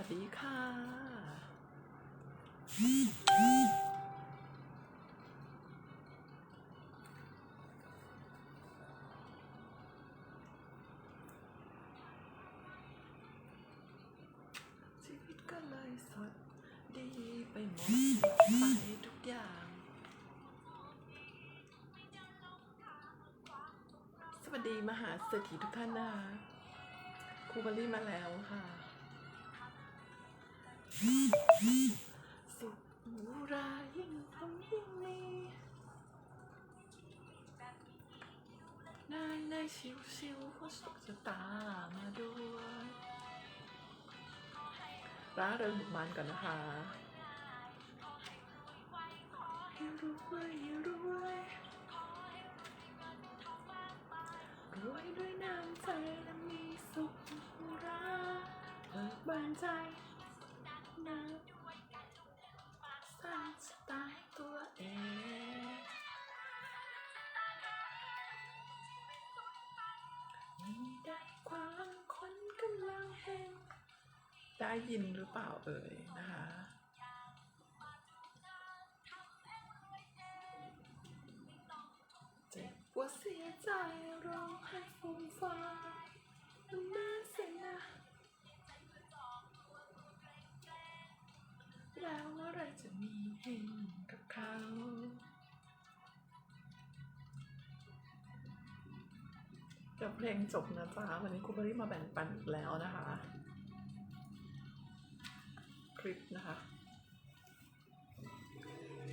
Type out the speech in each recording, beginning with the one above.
วัสดีค่ะชีวิตก็เลยสดดีไปหมดไปทุกอย่าง สวัสดีมหาเศรษฐีทุกท่านนะคะครูบารี่มาแล้วค่ะ สุขหรูหรายิ่งทำยิ่งมีนายนายชิวชิวๆก็สุขจะตามาด้วยร้าเริงบุกบานก่อนนะคะรวยรวยรวยด้วยน้ำใจและมีสุขหรูหราเบิกบานใจ ได้ยินหรือเปล่าเอ่ยนะคะเจ็บปวดเสียใจร้องไห้ฟูมฟายมันน่าเสียนะแล้วเมื่อไรจะมีเห็นกับเขาเดี๋ยวเพลงจบนะจ๊ะวันนี้คุณบริมาแบ่งปันอีกแล้วนะคะ คลิปนะคะ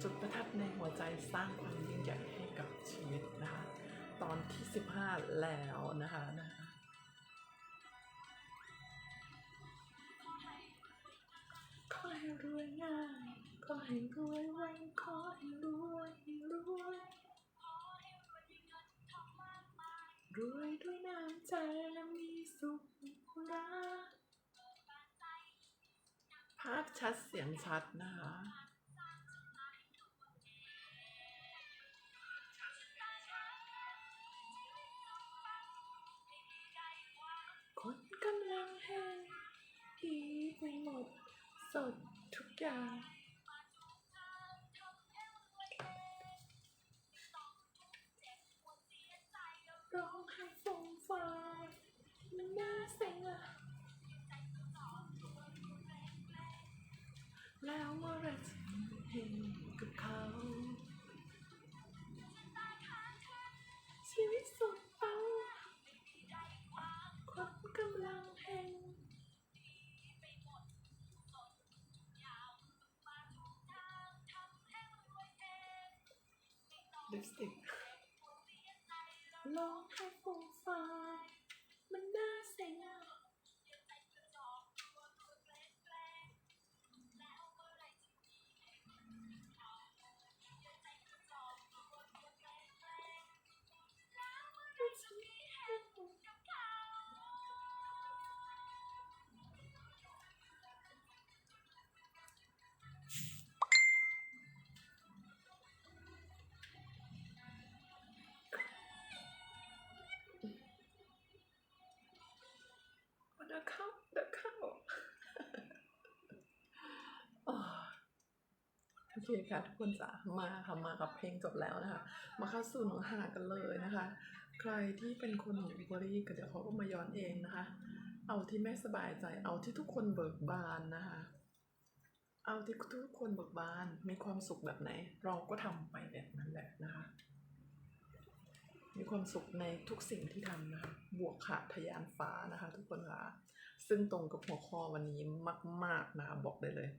จุดประทัดในหัวใจสร้างความยิ่งใหญ่ให้กับชีวิตนะคะ ตอนที่ 15 แล้วนะคะนะคะขอให้รวยง่ายขอให้รวยไวขอให้รวยรวยรวยด้วยน้ำใจและมีสุขรัก ภาพชัดเสียงชัดนะคะ คนกำลังแห้งดีไปหมด สดทุกอย่าง แล้วเมื่อไหรจะเห็นกับเขาชีวิตสุดเป้าคนกำลังแห่งลิปสติกร้องไห้ฟูม เดี๋ยวเข้าเดี๋ยวเข้าโอเคค่ะทุกคนจ๋ามาค่ะมากับเพลงจบแล้วนะคะ มาเข้าสู่เนื้อหากันเลยนะคะ ใครที่เป็นคนของอุบรีก็เดี๋ยวเขาก็มาย้อนเองนะคะ เอาที่แม่สบายใจเอาที่ทุกคนเบิกบานนะคะ เอาที่ทุกคนเบิกบานมีความสุขแบบไหน เราก็ทำไปแบบนั้นแหละนะคะ มีความสุขในทุกสิ่งที่ทำนะคะบวกค่ะทยานฟ้านะคะ ทุกคนค่ะ ซึ่งตรงกับหัวข้อวันนี้มาก ๆ นะคะบอกได้เลย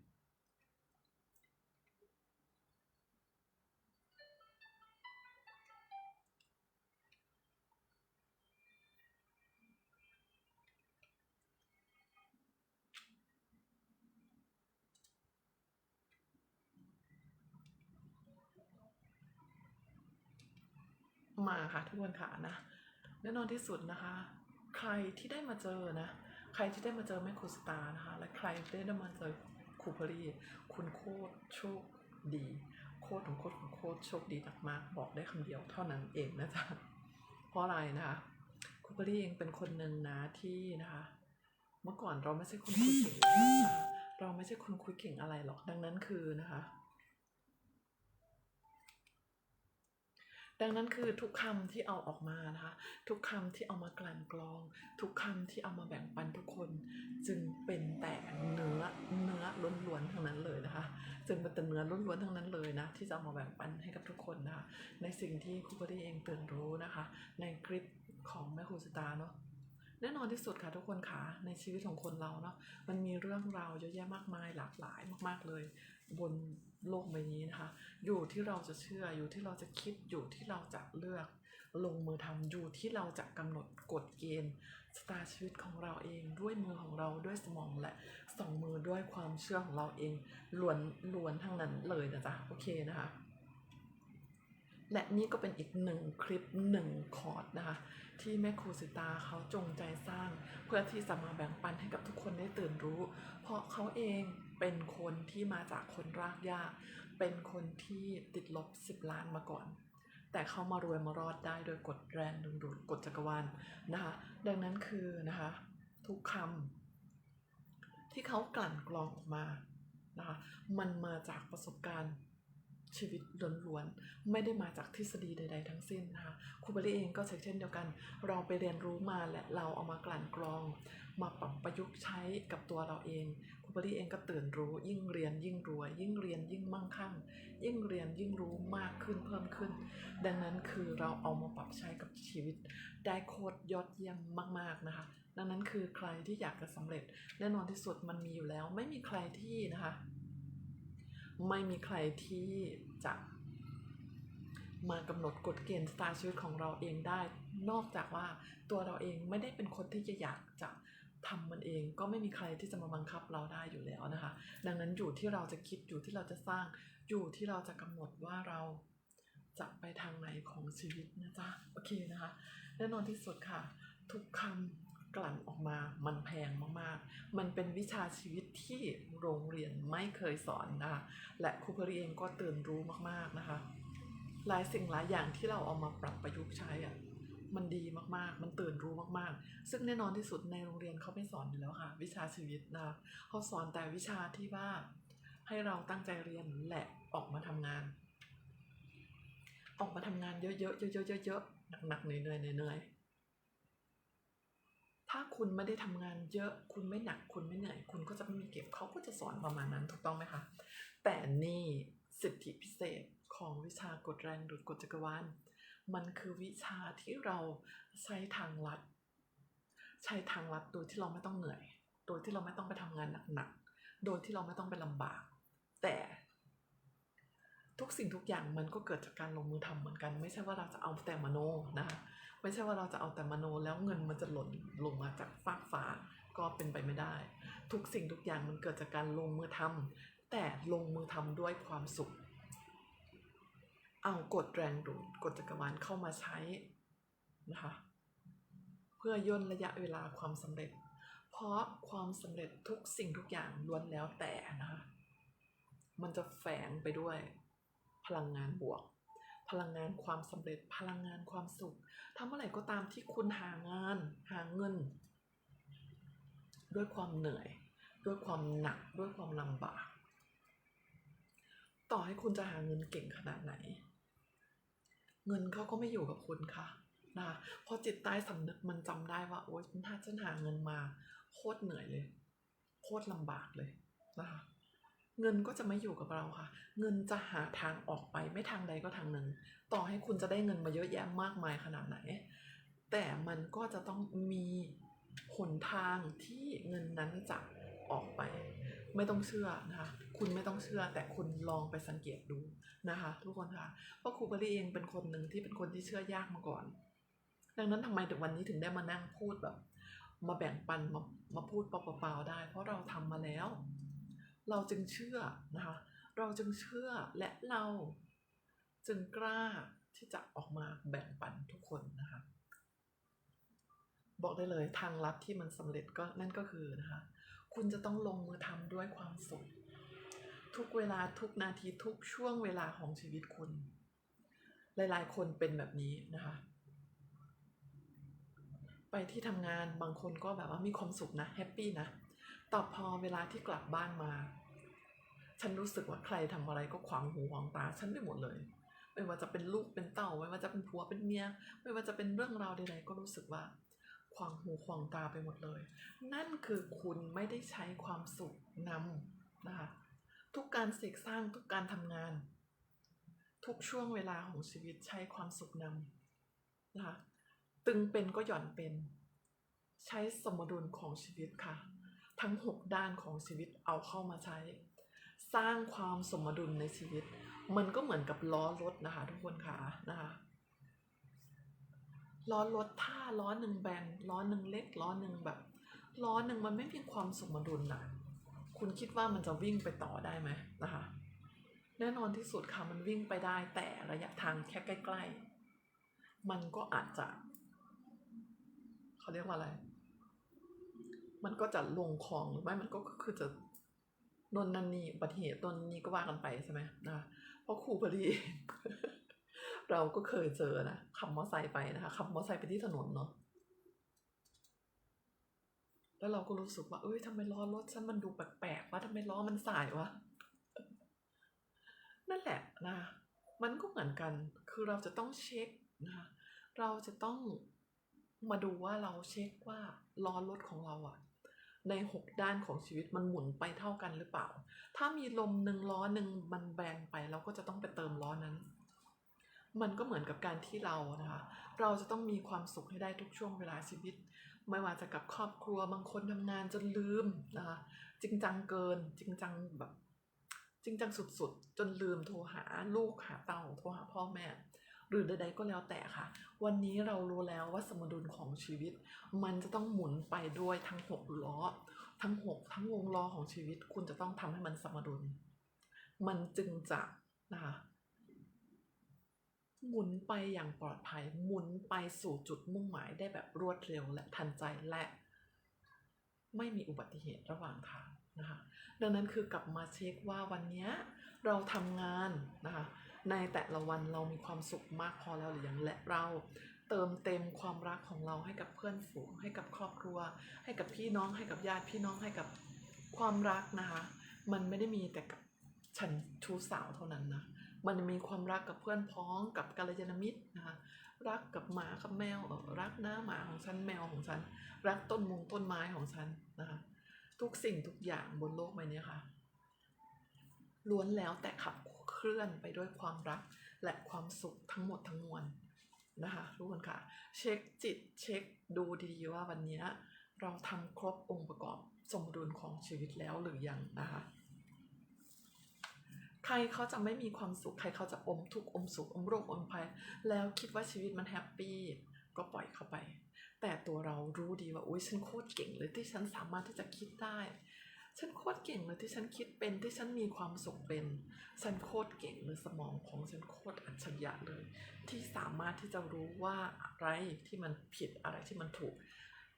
มาค่ะทุกคนค่ะนะแน่นอนที่สุดนะคะ ใครที่ได้มาเจอนะ ใครที่ได้มาเจอแม่ครูสตาร์นะคะ และใครที่ได้มาเจอครูพรีคุณโคตรโชคดีโคตรของโคตรของโคตรโชคดีมากๆบอกได้คำเดียวเท่านั้นเองนะจ๊ะเพราะอะไรนะคะครูพรีเองเป็นคนหนึ่งนะที่นะคะ เมื่อก่อนเราไม่ใช่คนคุยเก่งนะคะเราไม่ใช่คนคุยเก่งอะไรหรอกดังนั้นคือนะคะ ดังนั้นคือทุกคำที่เอาออกมานะคะ ทุกคำที่เอามากลั่นกรอง ทุกคำที่เอามาแบ่งปันทุกคน จึงเป็นแต่เนื้อเนื้อล้วนๆทั้งนั้นเลยนะคะ จึงเป็นแต่เนื้อล้วนๆทั้งนั้นเลยนะที่จะเอามาแบ่งปันให้กับทุกคนนะคะในสิ่งที่ครูบอดี้เองตื่นรู้นะคะ ในคลิปของแม่ครูสตาเนาะแน่นอนที่สุดค่ะทุกคนค่ะในชีวิตของคนเราเนาะมันมีเรื่องราวเยอะแยะมากมายหลากหลายมาก ๆเลย บนโลกใบนี้นะคะ อยู่ที่เราจะเชื่อ อยู่ที่เราจะคิด อยู่ที่เราจะเลือก ลงมือทำอยู่ที่เราจะกำหนดกฎเกณฑ์สตาชีวิตของเราเอง ด้วยมือของเรา ด้วยสมองและสองมือด้วยความเชื่อของเราเองล้วนล้วนทั้งนั้นเลยนะจ๊ะ โอเคนะคะ และนี่ก็เป็นอีกหนึ่งคลิปหนึ่งคอร์ดนะคะ ที่แม่ครูสิตาเขาจงใจสร้าง เพื่อที่จะมาแบ่งปันให้กับทุกคนได้ตื่นรู้ เพราะเขาเองเป็นคนที่มาจากคนรากหญ้าเป็นคนที่ติดลบ 10 ล้านมาก่อน แต่เขามารวยมารอดได้โดยกฎแรงดึงดูดกฎจักรวาลนะคะ ดังนั้นคือนะคะทุกคำที่เขากลั่นกรองออกมานะคะมันมาจากประสบการณ์ ชีวิตล้วนๆ ไม่ได้มาจากทฤษฎีใด ๆ ทั้งสิ้นนะคะครูเบรี่เองก็เช่นเดียวกัน เราไปเรียนรู้มาและเราเอามากลั่นกรอง มาปรับประยุกต์ใช้กับตัวเราเองครูเบรี่เองก็ตื่นรู้ยิ่งเรียนยิ่งรวย ยิ่งเรียนยิ่งมั่งคั่ง ยิ่งเรียนยิ่งรู้มากขึ้นเพิ่มขึ้น ดังนั้นคือเราเอามาปรับใช้กับชีวิต ได้โคตรยอดเยี่ยมมาก ๆนะคะดังนั้นคือใครที่อยากจะสำเร็จแน่นอนที่สุดมันมีอยู่แล้ว ไม่มีใครที่นะคะ ไม่มีใครที่จะมากำหนดกฎเกณฑ์สตาร์ชีวิตของเราเองได้ นอกจากว่าตัวเราเองไม่ได้เป็นคนที่จะอยากจะทำมันเองก็ไม่มีใครที่จะมาบังคับเราได้อยู่แล้วนะคะ ดังนั้นอยู่ที่เราจะคิดอยู่ที่เราจะสร้างอยู่ที่เราจะกำหนดว่าเราจะไปทางไหนของชีวิตนะจ๊ะโอเคนะคะแน่นอนที่สุดค่ะ ทุกคำ กลั่นออกมา มันแพงมากๆ มันเป็นวิชาชีวิตที่โรงเรียนไม่เคยสอนนะคะ และครูเพรีเองก็ตื่นรู้มากๆนะคะ หลายสิ่งหลายอย่างที่เราเอามาปรับประยุกต์ใช้อะมันดีมากๆ มันตื่นรู้มากๆ ซึ่งแน่นอนที่สุดในโรงเรียนเขาไม่สอนอยู่แล้วค่ะ วิชาชีวิตนะคะเขาสอนแต่วิชาที่ว่าให้เราตั้งใจเรียนและออกมาทำงาน ออกมาทำงานเยอะๆเยอะๆเยอะๆหนักๆเหนื่อยๆเหนื่อยๆ ถ้าคุณไม่ได้ทำงานเยอะ คุณไม่หนัก คุณไม่เหนื่อย คุณก็จะไม่มีเก็บ เขาก็จะสอนประมาณนั้นถูกต้องไหมคะ แต่นี่สิทธิพิเศษของวิชากฎแรงดูดกฎจักรวาล มันคือวิชาที่เราใช้ทางลัด ใช้ทางลัดโดยที่เราไม่ต้องเหนื่อย โดยที่เราไม่ต้องไปทำงานหนักๆ โดยที่เราไม่ต้องไปลำบาก แต่ทุกสิ่งทุกอย่างมันก็เกิดจากการลงมือทำเหมือนกัน ไม่ใช่ว่าเราจะเอาแต่มโนนะคะ ไม่ใช่ว่าเราจะเอาแต่มโนแล้วเงินมันจะหล่นลงมาจากฟากฟ้าก็เป็นไปไม่ได้ ทุกสิ่งทุกอย่างมันเกิดจากการลงมือทำแต่ลงมือทำด้วยความสุข เอากฎแรงดูดกฎจักรวาลเข้ามาใช้นะคะเพื่อย่นระยะเวลาความสำเร็จ เพราะความสำเร็จทุกสิ่งทุกอย่างล้วนแล้วแต่นะคะมันจะแฝงไปด้วยพลังงานบวก พลังงานความสำเร็จพลังงานความสุขทำเมื่อไหร่ก็ตามที่คุณหางานหาเงิน ด้วยความเหนื่อย ด้วยความหนักด้วยความลำบาก ต่อให้คุณจะหาเงินเก่งขนาดไหน เงินเขาก็ไม่อยู่กับคุณค่ะนะพราะจิตใต้สำนึกมันจำได้ว่าโอ๊ยถ้าฉันหาเงินมา โคตรเหนื่อยเลย โคตรลำบากเลยนะคะ เงินก็จะไม่อยู่กับเราค่ะ เงินจะหาทางออกไปไม่ทางใดก็ทางหนึ่ง ต่อให้คุณจะได้เงินมาเยอะแยะมากมายขนาดไหน แต่มันก็จะต้องมีหนทางที่เงินนั้นจะออกไป ไม่ต้องเชื่อนะคะ คุณไม่ต้องเชื่อแต่คุณลองไปสังเกตดูนะคะทุกคนค่ะ เพราะครูบรีเองเป็นคนหนึ่งที่เป็นคนที่เชื่อยากมาก่อน ดังนั้นทำไมถึงวันนี้ถึงได้มานั่งพูดแบบ มาแบ่งปันมามาพูดเปล่าๆได้ เพราะเราทำมาแล้ว เราจึงเชื่อนะคะเราจึงเชื่อและเราจึงกล้าที่จะออกมาแบ่งปันทุกคนนะคะบอกได้เลยทางลัดที่มันสำเร็จก็นั่นก็คือนะคะคุณจะต้องลงมือทำด้วยความสุข ทุกเวลาทุกนาทีทุกช่วงเวลาของชีวิตคุณ หลายๆ คนเป็นแบบนี้นะคะ ไปไปที่ทำงานบางคนก็แบบว่ามีความสุขนะแฮปปี้นะ แต่พอเวลาที่กลับบ้านมา ฉันรู้สึกว่าใครทำอะไรก็ขวางหูขวางตาฉันไปหมดเลย ไม่ว่าจะเป็นลูกเป็นเต้าไม่ว่าจะเป็นผัวเป็นเมีย ไม่ว่าจะเป็นเรื่องราวใดๆก็รู้สึกว่า ขวางหูขวางตาไปหมดเลย นั่นคือคุณไม่ได้ใช้ความสุขนำนะคะทุกการเสกสร้างทุกการทำงาน ทุกช่วงเวลาของชีวิตใช้ความสุขนำนะคะตึงเป็นก็หย่อนเป็น ใช้สมดุลของชีวิตค่ะ ทั้งหกด้านของชีวิตเอาเข้ามาใช้ สร้างความสมดุลในชีวิต มันก็เหมือนกับล้อรถนะคะทุกคนค่ะนะคะล้อรถถ้าล้อหนึ่งแบนล้อหนึ่งเล็กล้อหนึ่งแบบล้อหนึ่งมันไม่มีความสมดุลนะคุณคิดว่ามันจะวิ่งไปต่อได้ไหมนะคะ แน่นอนที่สุดค่ะมันวิ่งไปได้แต่ระยะทางแค่ใกล้ ๆ มันก็อาจจะ เขาเรียกว่าอะไร มันก็จะลงคลองหรือไม่มันก็คือจะนนนันนี่อุบัติเหตุตนนี้ก็ว่ากันไปใช่ไหมนะเพราะครูพอดี เราก็เคยเจอนะขับมอเตอร์ไซค์ไปนะคะขับมอเตอร์ไซค์ไปที่ถนนเนาะแล้วเราก็รู้สึกว่า เอ้ยทำไมล้อรถฉันมันดูแปลกๆวะทำไมล้อมันสายวะนั่นแหละนะมันก็เหมือนกัน คือเราจะต้องเช็คนะคะเราจะต้องมาดูว่าเราเช็คว่าล้อรถของเราอะ ในหกด้านของชีวิตมันหมุนไปเท่ากันหรือเปล่า ถ้ามีลมหนึ่งล้อหนึ่งมันแบนไปเราก็จะต้องไปเติมล้อนั้น มันก็เหมือนกับการที่เรานะคะ เราจะต้องมีความสุขให้ได้ทุกช่วงเวลาชีวิต ไม่ว่าจะกับครอบครัวบางคนทำงานจนลืมนะคะจริงจังเกิน จริงจังแบบจริงจังสุดๆ จนลืมโทรหาลูกหาเต่าโทรหาพ่อแม่ หรือใดๆก็แล้วแต่ค่ะ วันนี้เรารู้แล้วว่าสมดุลของชีวิต มันจะต้องหมุนไปด้วยทั้งหกล้อ ทั้งหกทั้งวงล้อของชีวิต คุณจะต้องทำให้มันสมดุล มันจึงจะนะคะหมุนไปอย่างปลอดภัย หมุนไปสู่จุดมุ่งหมายได้แบบรวดเร็วและทันใจและ ไม่มีอุบัติเหตุระหว่างทางนะคะดังนั้นคือกลับมาเช็คว่าวันนี้เราทำงานนะคะ ในแต่ละวันเรามีความสุขมากพอแล้วหรือยังและเราเติมเต็มความรักของเราให้กับเพื่อนฝูง ให้กับครอบครัว ให้กับพี่น้องให้กับญาติพี่น้องให้กับความรักนะคะ มันไม่ได้มีแต่กับฉันชู้สาวเท่านั้นนะมันมีความรักกับเพื่อนพ้องกับกัลยาณมิตรนะคะรักกับหมากับแมวเออรักหน้าหมาของฉันแมวของฉัน รักต้นมงต้นไม้ของฉันนะคะทุกสิ่งทุกอย่างบนโลกใบนี้ค่ะล้วนแล้วแต่ขับ ลื่อนไปด้วยความรักและความสุขทั้งหมดทั้งมวลนะคะทุกคนค่ะ เช็คจิตเช็คดูดีๆว่าวันนี้เราทำครบองค์ประกอบสมดุลของชีวิตแล้วหรือยังนะคะใครเขาจะไม่มีความสุข ใครเขาจะอมทุกข์อมสุขอมโรคอมภัย แล้วคิดว่าชีวิตมันแฮปปี้ก็ปล่อยเข้าไป แต่ตัวเรารู้ดีว่าอุ้ยฉันโคตรเก่งเลยที่ฉันสามารถที่จะคิดได้ ฉันโคตรเก่งเลยที่ฉันคิดเป็นที่ฉันมีความสุขเป็น ฉันโคตรเก่งเลยสมองของฉันโคตรอัจฉริยะเลย ที่สามารถที่จะรู้ว่าอะไรที่มันผิดอะไรที่มันถูก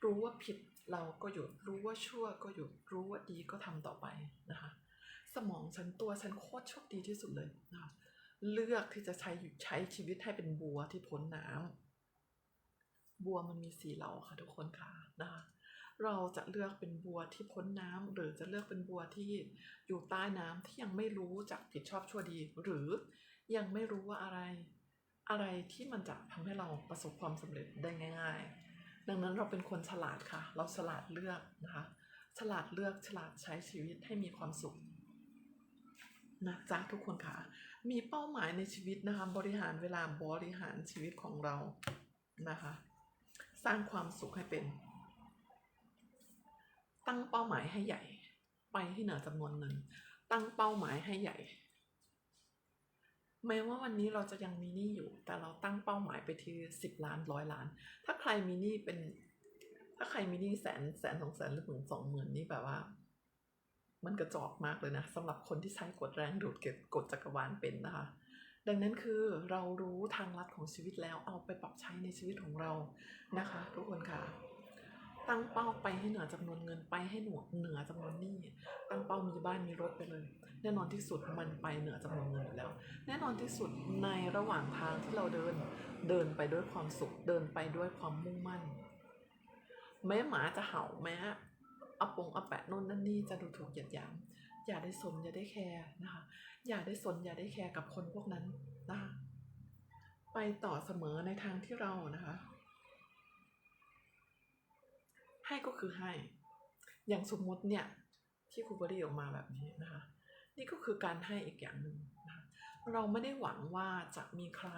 รู้ว่าผิดเราก็หยุดรู้ว่าชั่วก็หยุดรู้ว่าดีก็ทำต่อไปนะคะสมองฉันตัวฉันโคตรโชคดีที่สุดเลยนะคะเลือกที่จะใช้ใช้ชีวิตให้เป็นบัวที่พ้นน้ำบัวมันมีสีเหลาค่ะทุกคนค่ะนะคะ เราจะเลือกเป็นบัวที่พ้นน้ำหรือจะเลือกเป็นบัวที่อยู่ใต้น้ำที่ยังไม่รู้จักผิดชอบชั่วดี หรือยังไม่รู้ว่าอะไร อะไรที่มันจะทำให้เราประสบความสำเร็จได้ง่าย ๆ ดังนั้นเราเป็นคนฉลาดค่ะ เราฉลาดเลือกนะคะ ฉลาดเลือกฉลาดใช้ชีวิตให้มีความสุขนะจ๊ะทุกคนค่ะ มีเป้าหมายในชีวิตนะคะ บริหารเวลาบริหารชีวิตของเรานะคะ สร้างความสุขให้เป็น ตั้งเป้าหมายให้ใหญ่ ไปให้เหนือจำนวนเงิน ตั้งเป้าหมายให้ใหญ่ แม้ว่าวันนี้เราจะยังมีหนี้อยู่ แต่เราตั้งเป้าหมายไปที่สิบล้านร้อยล้าน ถ้าใครมีหนี้เป็น ถ้าใครมีหนี้แสนแสนสองแสนหรือถึงสองหมื่นนี่แบบว่า มันกระจอกมากเลยนะสำหรับคนที่ใช้กฎแรงดูดเก็บกฎจักรวาลเป็นนะคะดังนั้นคือเรารู้ทางลัดของชีวิตแล้วเอาไปปรับใช้ในชีวิตของเรานะคะ ทุกคนค่ะ ตั้งเป้าไปให้เหนือจำนวนเงินไปให้หนวเหนือจำนวนหนี้ตั้งเป้ามีบ้านมีรถไปเลย แน่นอนที่สุดมันไปเหนือจำนวนเงินแล้ว แน่นอนที่สุดในระหว่างทางที่เราเดิน เดินไปด้วยความสุข เดินไปด้วยความมุ่งมั่น แม้หมาจะเห่าแม้อาปงอาแปะโน่นนั่นนี่จะดูถูกเหยียดหยามอย่าได้สนอย่าได้แคร์นะคะอย่าได้สนอย่าได้แคร์กับคนพวกนั้นนะคะไปต่อเสมอในทางที่เรานะคะ ให้ก็คือให้ อย่างสมมติเนี่ยที่ครูบรีออกมาแบบนี้นะคะ นี่ก็คือการให้อีกอย่างหนึ่งนะคะเราไม่ได้หวังว่าจะมีใคร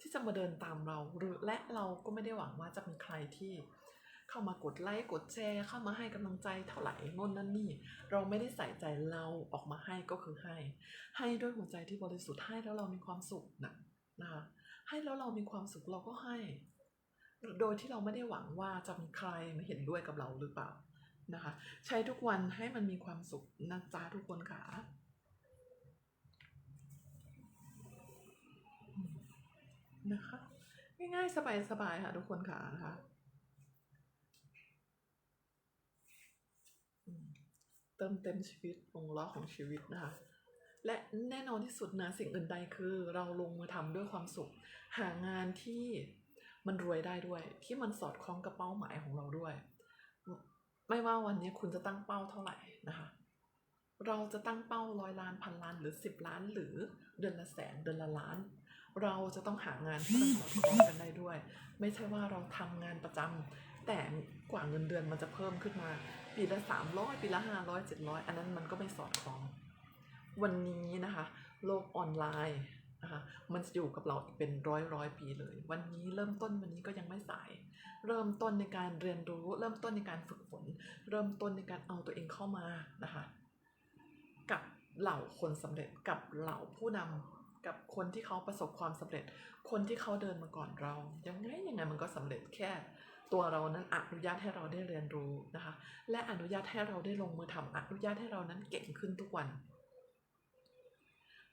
ที่จะมาเดินตามเราหรือและเราก็ไม่ได้หวังว่าจะมีใครที่เข้ามากดไลค์กดแชร์เข้ามาให้กำลังใจเท่าไหร่โน่นนั่นนี่ เราไม่ได้ใส่ใจเราออกมาให้ก็คือให้ ให้ด้วยหัวใจที่บริสุทธิ์ให้แล้วเรามีความสุขนะนะคะให้แล้วเรามีความสุขเราก็ให้ โดยที่เราไม่ได้หวังว่าจะมีใครมาเห็นด้วยกับเราหรือเปล่านะคะ ใช้ทุกวันให้มันมีความสุขนะจ๊ะทุกคนค่ะนะคะง่ายๆ สบายๆค่ะทุกคนค่ะนะคะเติมเต็มชีวิตวงล้อของชีวิตนะคะ และแน่นอนที่สุดนะสิ่งอื่นใดคือ เราลงมือทำด้วยความสุข หางานที่ มันรวยได้ด้วย ที่มันสอดคล้องกับเป้าหมายของเราด้วย ไม่ว่าวันนี้คุณจะตั้งเป้าเท่าไหร่นะคะ เราจะตั้งเป้าร้อยล้านพันล้านหรือสิบล้าน หรือเดือนละแสนเดือนละล้าน เราจะต้องหางานที่มันสอดคล้องกันได้ด้วย ไม่ใช่ว่าเราทำงานประจำแต่กว่าเงินเดือนมันจะเพิ่มขึ้นมา ปีละสามร้อยปีละห้าร้อยเจ็ดร้อยอันนั้นมันก็ไม่สอดคล้อง วันนี้นะคะ โลกออนไลน์ นะคะมันจะอยู่กับเราอีกเป็นร้อยร้อยปีเลย วันนี้เริ่มต้นวันนี้ก็ยังไม่สาย เริ่มต้นในการเรียนรู้ เริ่มต้นในการฝึกฝน เริ่มต้นในการเอาตัวเองเข้ามานะคะกับเหล่าคนสำเร็จกับเหล่าผู้นำกับคนที่เขาประสบความสำเร็จ คนที่เขาเดินมาก่อนเรา ยังไงยังไงมันก็สำเร็จแค่ตัวเรานั้นอนุญาตให้เราได้เรียนรู้นะคะ และอนุญาตให้เราได้ลงมือทำอนุญาตให้เรานั้นเก่งขึ้นทุกวัน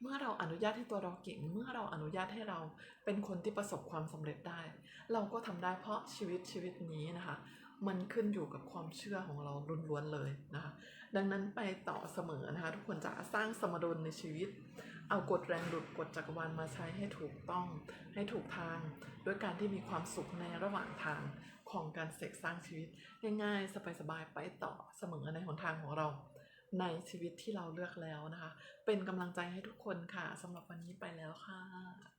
เมื่อเราอนุญาตให้ตัวเราเก่ง เมื่อเราอนุญาตให้เราเป็นคนที่ประสบความสำเร็จได้ เราก็ทำได้เพราะชีวิตชีวิตนี้นะคะ มันขึ้นอยู่กับความเชื่อของเราล้วนๆเลยนะคะดังนั้นไปต่อเสมอนะคะ ทุกคนจะสร้างสมดุลในชีวิต เอากฎแรงดูดกฎจักรวาลมาใช้ให้ถูกต้อง ให้ถูกทาง ด้วยการที่มีความสุขในระหว่างทางของการเสกสร้างชีวิตง่ายๆสบายๆไปต่อเสมอในหนทางของเรา ในชีวิตที่เราเลือกแล้วนะคะ เป็นกำลังใจให้ทุกคนค่ะสำหรับวันนี้ไปแล้วค่ะ